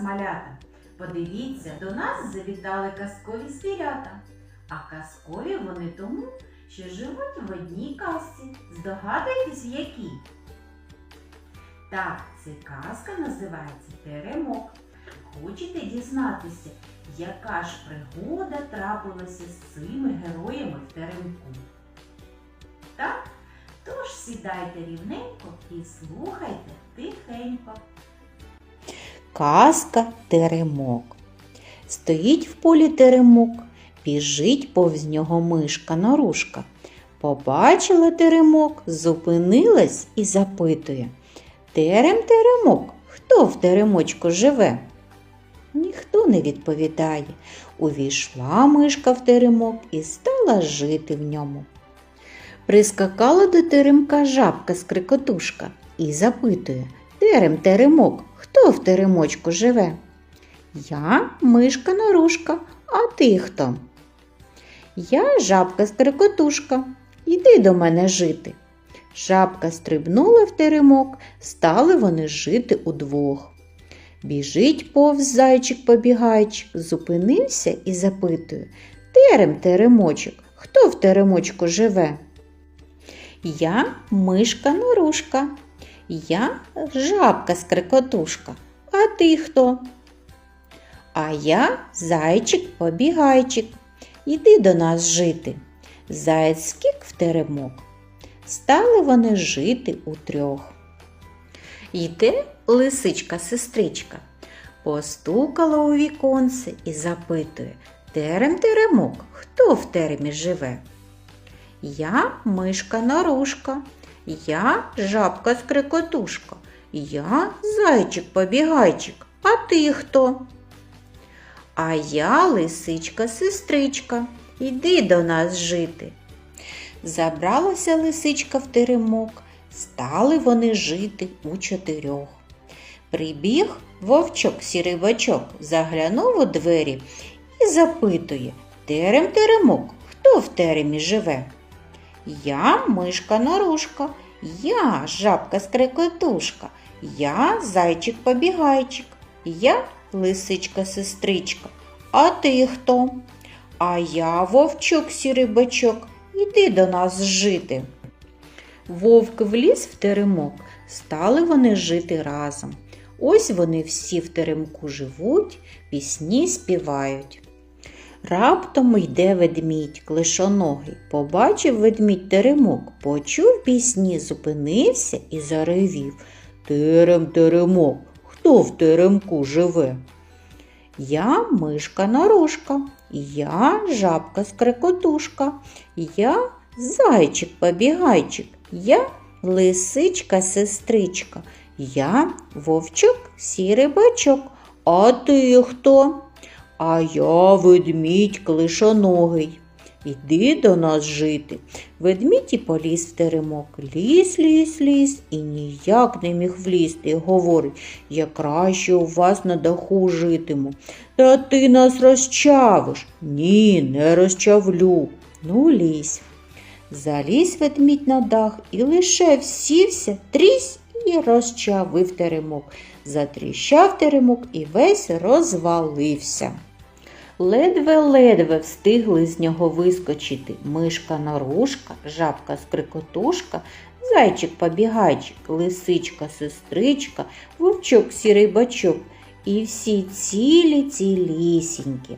малята! Подивіться, до нас завітали казкові звірята. А казкові вони тому, що живуть в одній казці. Здогадуєтесь, в якій? Так, ця казка називається Теремок. Хочете дізнатися, яка ж пригода трапилася з цими героями в теремку? Так? Тож сідайте рівненько і слухайте тихенько. Казка теремок. Стоїть в полі теремок, біжить повз нього мишка норушка. Побачила теремок, зупинилась і запитує. Терем теремок, хто в теремочку живе? Ніхто не відповідає. Увійшла мишка в теремок і стала жити в ньому. Прискакала до теремка жабка скрикотушка і запитує Терем теремок, хто в теремочку живе? Я мишка норушка, а ти хто? Я жабка скрикотушка. Йди до мене жити. Жабка стрибнула в теремок, стали вони жити удвох. Біжить повз зайчик побігайчик, зупинився і запитує Терем теремочок, хто в теремочку живе? Я мишка норушка. Я жабка скрикотушка. А ти хто? А я зайчик побігайчик. Іди до нас жити. Заєць скік в теремок. Стали вони жити утрьох. Йде лисичка сестричка, постукала у віконце і запитує Терем теремок, хто в теремі живе? Я мишка нарушка, я жабка скрикотушка, я зайчик побігайчик, а ти хто? А я лисичка сестричка, йди до нас жити. Забралася лисичка в теремок, стали вони жити у чотирьох. Прибіг вовчок сірий бачок, заглянув у двері і запитує Терем теремок, хто в теремі живе? Я мишка нарушка, я жабка скрикотушка, я зайчик побігайчик, я лисичка сестричка. А ти хто? А я вовчок сірий бачок, іди до нас жити. Вовк вліз в теремок, стали вони жити разом. Ось вони всі в теремку живуть, пісні співають. Раптом йде ведмідь, клишоногий. Побачив ведмідь теремок, почув пісні, зупинився і заревів. Терем теремок, хто в теремку живе? Я мишка нарушка, я жабка скрикотушка, я зайчик побігайчик, я лисичка сестричка, я вовчок сірий бачок. А ти хто? А я ведмідь клишоногий. Іди до нас жити. Ведмідь і поліз в теремок. Ліз, ліз, ліз і ніяк не міг влізти. Говорить, я краще у вас на даху житиму. Та ти нас розчавиш. Ні, не розчавлю. Ну, лізь. Заліз ведмідь на дах і лише всівся, трісь і розчавив теремок. Затріщав теремок і весь розвалився. Ледве-ледве встигли з нього вискочити мишка нарушка, жабка скрикотушка, зайчик побігайчик, лисичка сестричка, вовчок сірий бачок і всі цілі цілісінькі.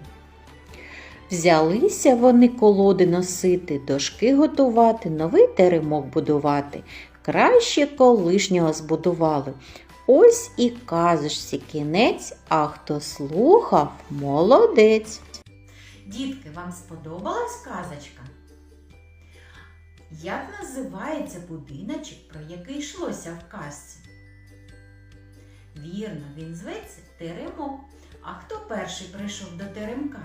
Взялися вони колоди носити, дошки готувати, новий теремок будувати. Краще колишнього збудували. Ось і казочці кінець, а хто слухав, молодець. Дітки, вам сподобалась казочка? Як називається будиночок, про який йшлося в казці? Вірно, він зветься Теремок. А хто перший прийшов до теремка?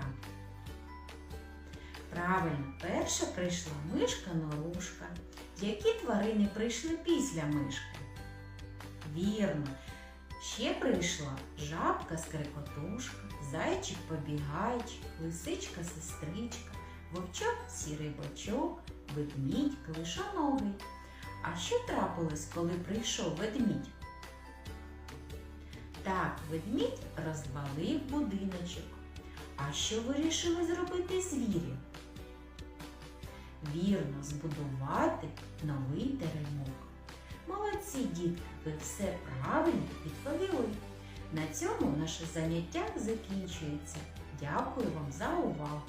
Правильно, перша прийшла мишка Норушка. Які тварини прийшли після мишки? Вірно, ще прийшла жабка скрикотушка, зайчик побігайчик, лисичка сестричка, вовчок сірий бочок, ведмідь клишоногий. А що трапилось, коли прийшов ведмідь? Так ведмідь розвалив будиночок. А що вирішили зробити звірі? Вірно збудувати новий теремок. Молодці, дітки, ви все правильно відповіли. На цьому наше заняття закінчується. Дякую вам за увагу!